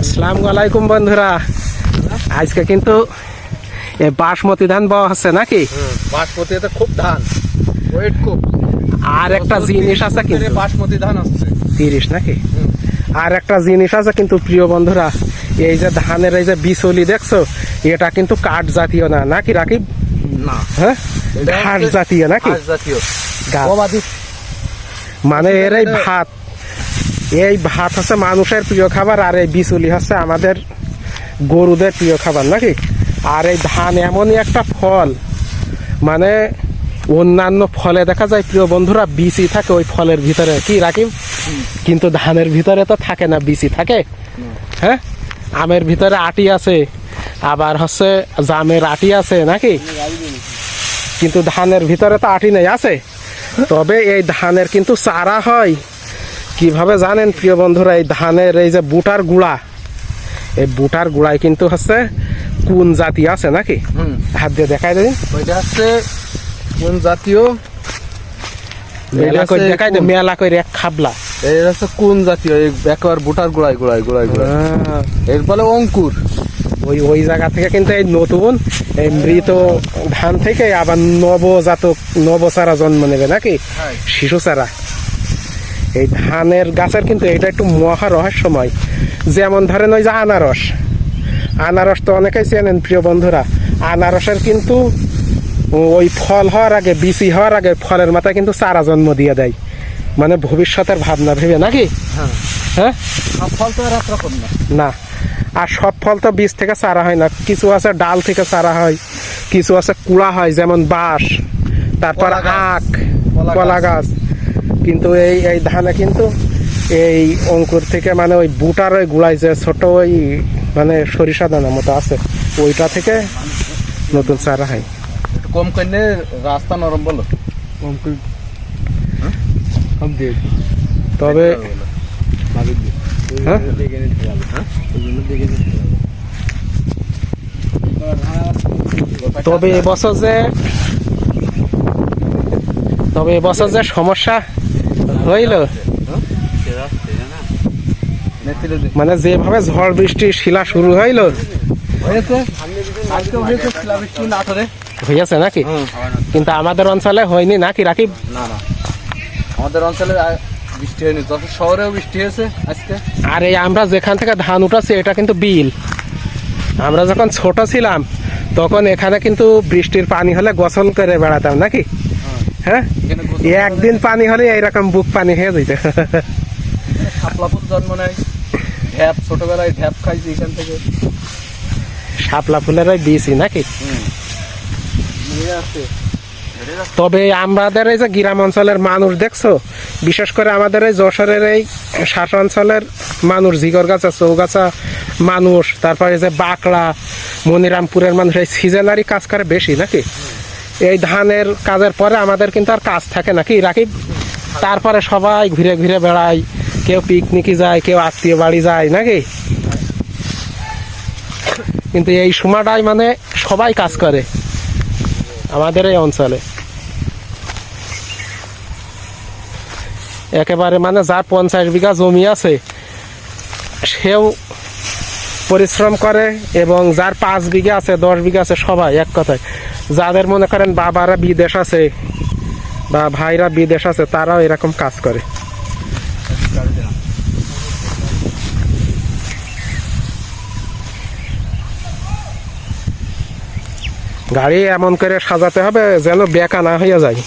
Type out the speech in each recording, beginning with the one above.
আসসালামু আলাইকুম বন্ধুরা। আজকে কিন্তু বাসমতি ধান পাওয়া হচ্ছে নাকি? বাসমতি তো খুব ধান। ওয়েট খুব। আর একটা জিনিস আছে কিন্তু। বাসমতি ধান আসছে। তিরিশ নাকি? আর একটা জিনিস আছে কিন্তু প্রিয় বন্ধুরা এই যে ধানের এই যে বিচলি দেখছ এটা কিন্তু কাঠ জাতীয় না। নাকি রাকিব? না। হ্যাঁ? ঘাস জাতীয় নাকি? জাতীয়। মানে এর এই ভাত। এই ভাত হচ্ছে মানুষের প্রিয় খাবার আর এই বিচুলি হচ্ছে আমাদের গরুদের প্রিয় খাবার, নাকি? আর এই ধান এমনই একটা ফল। মানে অন্যান্য ফলে দেখা যায়, প্রিয় বন্ধুরা, বিচি থাকে ওই ফলের ভিতরে। কি, রাকিব? কিন্তু ধানের ভিতরে তো থাকে না, বিচি থাকে। হ্যাঁ? আমের ভিতরে আটি আছে, আবার হচ্ছে জামের আটি আছে, নাকি? কিন্তু ধানের ভিতরে তো আটি নেই, আছে। তবে এই ধানের কিন্তু চারা হয়। কীভাবে জানেন প্রিয় বন্ধুরা এই ধানের এই যে বুটার গুড়া এই বুটার গুড়ায় কিন্তু হচ্ছে কোন জাতি আছে নাকি? হাত দিয়ে দেখাই দিন। ওইটা হচ্ছে কোন জাতীয় মেলা করে হচ্ছে দেখাই দে মেলা করে এক খাবলা। এটা হচ্ছে কোন জাতীয় এই একেবারে বুটার গোড়ায় গোড়ায় গোড়ায় গোড়ায়। এর বলে অঙ্কুর। ওই ওই জায়গা থেকে কিন্তু এই নতুন এই মৃত ধান থেকে আবার নবজাতক নবচারা জন্ম নেবে নাকি? হ্যাঁ। শিশু চারা এই ধানের গাছের কিন্তু এটা একটু মহা রহস্যময়। যেমন ধরেন ওই যে আনারস। আনারস তো অনেকেই চেনেন প্রিয় বন্ধুরা। আনারসের কিন্তু ওই ফল হওয়ার আগে বিচি হওয়ার আগে ফলের মাথায় কিন্তু চারা জন্ম দিয়ে দেয়। মানে ভবিষ্যতের ভাবনা ভেবে নাকি? হ্যাঁ। হ্যাঁ? ফল তো একরকম না। না। আর সব ফল তো বীজ থেকে চারা হয় না। কিছু আছে ডাল থেকে চারা হয় কিছু আছে কুড়া হয় যেমন বাঁশ তারপর আখ কলা গাছ। কিন্তু এই এই ধানে কিন্তু এই অঙ্কুর থেকে মানে ওই বুটার ওই গুড়াই যে ছোট ওই মানে সরিষা দানার মতো আছে ওইটা থেকে নতুন চারা হয়। একটু কম করলে রাস্তা নরম বলো। কম দিয়ে তবে হ্যাঁ? তবে এবছর যে তবে এবছর যে সমস্যা হইল মানে যেভাবে ঝড় বৃষ্টি শিলা শুরু হইল। হয়েছে? নাকি? কিন্তু আমাদের অঞ্চলে হয়নি নাকি রাকিব? না না। আমাদের অঞ্চলে বৃষ্টি হয়নি। যত শহরেও বৃষ্টি হয়েছে আজকে। আর এই আমরা যেখান থেকে ধান উঠাচ্ছি এটা কিন্তু বিল। আমরা যখন ছোট ছিলাম তখন এখানে কিন্তু বৃষ্টির পানি হলে গোসল করে বেড়াতাম নাকি? হ্যাঁ? একদিন পানি হলে এইরকম বুক পানি হয়ে যেত শাপলা ফুল জন্ম নেয় ঢ্যাপ ছোটবেলায় ঢ্যাপ খাইছি এখান থেকে। শাপলা ফুলের ওই বিচি নাকি? তবে আমাদের এই যে গ্রাম অঞ্চলের মানুষ দেখছ বিশেষ করে আমাদের এই যশোরের এই শাস অঞ্চলের মানুষ জিগরগাছা চৌগাছা মানুষ তারপরে যে বাঁকড়া মনিরামপুরের মানুষ এই সিজনারি কাজ করে বেশি নাকি? এই ধানের কাজের পরে আমাদের কিন্তু আর কাজ থাকে নাকি রাকিব তারপরে সবাই ঘুরে ঘুরে বেড়ায় কেউ পিকনিকে যায়, কেউ আত্মীয় বাড়ি যায়, নাকি? কিন্তু এই সময়টাই মানে সবাই কাজ করে আমাদের এই অঞ্চলে। একেবারে মানে যার পঞ্চাশ বিঘা জমি আছে, সেও পরিশ্রম করে এবং যার পাঁচ বিঘা আছে, দশ বিঘা আছে, সবাই এক কথায়। যাদের মনে করেন বাবারা বিদেশ আছে বা ভাইরা বিদেশ আছে, তারাও এরকম কাজ করে। গাড়ি এমন করে সাজাতে হবে যেন বেকা না হয়ে যায়।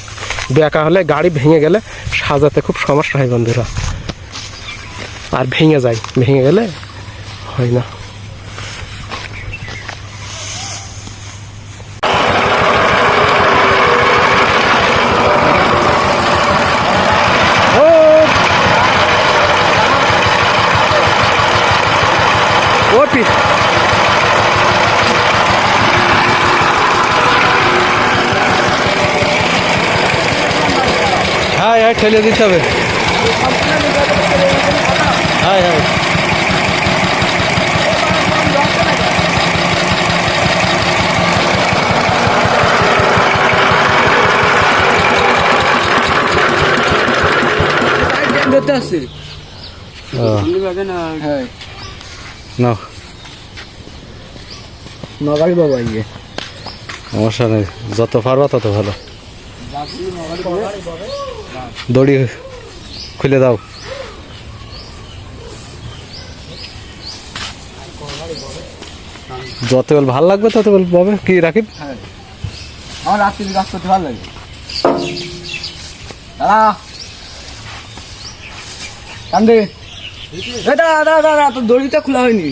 বেকা হলে গাড়ি ভেঙে গেলে সাজাতে খুব সমস্যা হয় বন্ধুরা। আর ভেঙে যায়, ভেঙে গেলে হয় না। পি- হ্যাঁ হ্যাঁ ঠেলে দিতে হবে হ্যাঁ হ্যাঁ ধরতে আসছি হ্যাঁ নাও নগারি বাবা ইয়ে সমস্যা নেই যত পারবা তত ভালো। দড়ি খুলে দাও। যত বেল ভালো লাগবে তত বেল পাবে। কি রাখিব আমার রাত্রি কাজ করতে ভালো লাগে। দাদা কান্দে। দাদা দাদা দাদা তোর দড়িটা খোলা হয়নি।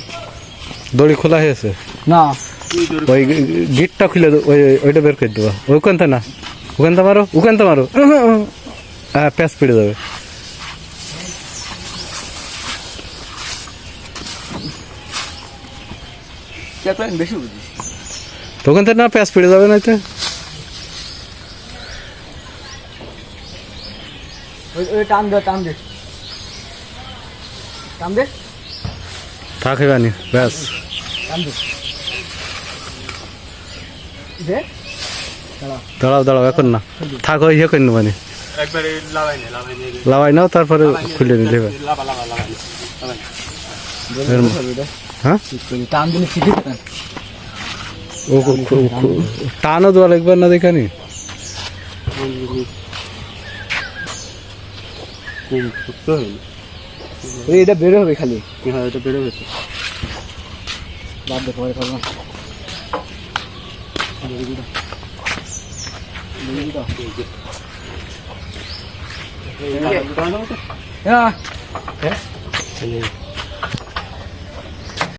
দড়ি খোলা হয়েছে? না। ওই গিটটা খুলে ওই ওইটা বের করে দেবা। ওইখানটা না ওখানটা মারো ওখানটা মারো। হ্যাঁ প্যাঁচ পিড়ে যাবে। বুঝিস। তো ওখান থেকে না প্যাঁচ পিড়ে যাবে না তো ওই ওই টান দে টান দে। টান দে। ব্যাস। টান দে। দাঁড়াও দাঁড়াও এখন না। থাক ওই ইয়ে করে নেবানি একবারে লাগাই নে লাগাই নে লাভাই নাও তারপরে খুলে নিলে হ্যাঁ? টানও দেওয়া লাগবে না দেখানি? এটা বেরো হবে খালি। হ্যাঁ এটা বেড়ে গেছে বাদ দে পরে করব হ্যাঁ